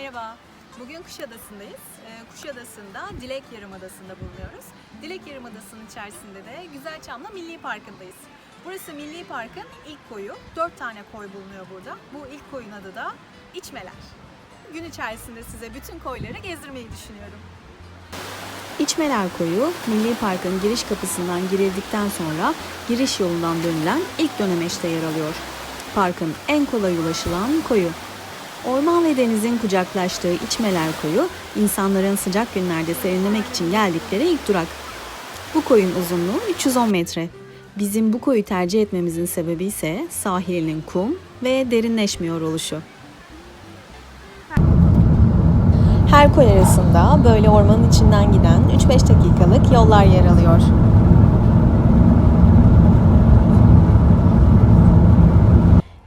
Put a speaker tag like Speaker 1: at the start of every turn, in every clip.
Speaker 1: Merhaba. Bugün Kuşadası'ndayız. Ee, Kuşadası'nda Dilek Yarımadası'nda bulunuyoruz. Dilek Yarımadası'nın içerisinde de Güzelçamlı Milli Parkı'ndayız. Burası Milli Park'ın ilk koyu. Dört tane koy bulunuyor burada. Bu ilk koyun adı da İçmeler. Gün içerisinde size bütün koyları gezdirmeyi düşünüyorum.
Speaker 2: İçmeler Koyu, Milli Park'ın giriş kapısından girildikten sonra giriş yolundan dönülen ilk dönemeçte yer alıyor. Parkın en kolay ulaşılan koyu. Orman ve denizin kucaklaştığı İçmeler Koyu, insanların sıcak günlerde serinlemek için geldikleri ilk durak. Bu koyun uzunluğu 310 metre. Bizim bu koyu tercih etmemizin sebebi ise sahilinin kum ve derinleşmiyor oluşu. Her koy arasında böyle ormanın içinden giden 3-5 dakikalık yollar yer alıyor.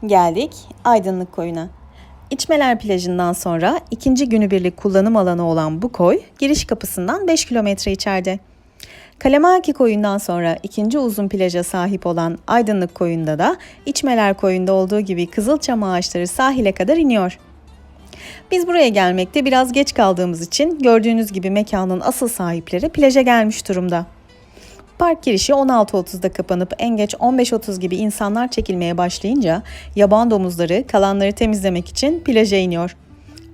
Speaker 2: Geldik Aydınlık Koyu'na. İçmeler plajından sonra ikinci günübirlik kullanım alanı olan bu koy giriş kapısından 5 kilometre içeride. Kalemaki koyundan sonra ikinci uzun plaja sahip olan Aydınlık Koyu'nda da İçmeler Koyu'nda olduğu gibi kızılçam ağaçları sahile kadar iniyor. Biz buraya gelmekte biraz geç kaldığımız için gördüğünüz gibi mekanın asıl sahipleri plaja gelmiş durumda. Park girişi 16.30'da kapanıp en geç 15.30 gibi insanlar çekilmeye başlayınca yaban domuzları kalanları temizlemek için plaja iniyor.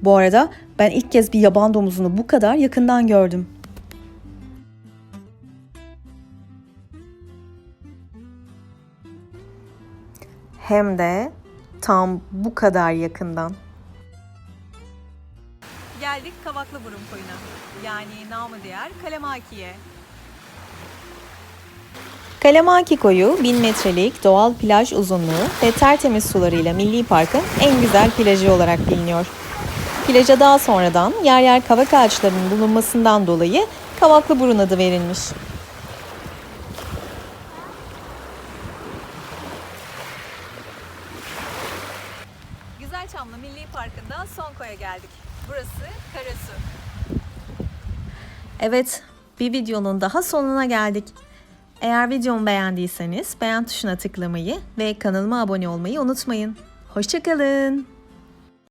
Speaker 2: Bu arada ben ilk kez bir yaban domuzunu bu kadar yakından gördüm. Hem de tam bu kadar yakından.
Speaker 1: Geldik Kavaklıburun koyuna. Yani namı diğer Kalemaki'ye.
Speaker 2: Kalemaki koyu 1000 metrelik doğal plaj uzunluğu ve tertemiz sularıyla Milli Park'ın en güzel plajı olarak biliniyor. Plaja daha sonradan yer yer kavak ağaçlarının bulunmasından dolayı Kavaklıburun adı verilmiş.
Speaker 1: Güzelçamlı Milli Parkı'nda son koya geldik. Burası Karasu.
Speaker 2: Evet, bir videonun daha sonuna geldik. Eğer videomu beğendiyseniz beğen tuşuna tıklamayı ve kanalıma abone olmayı unutmayın. Hoşçakalın.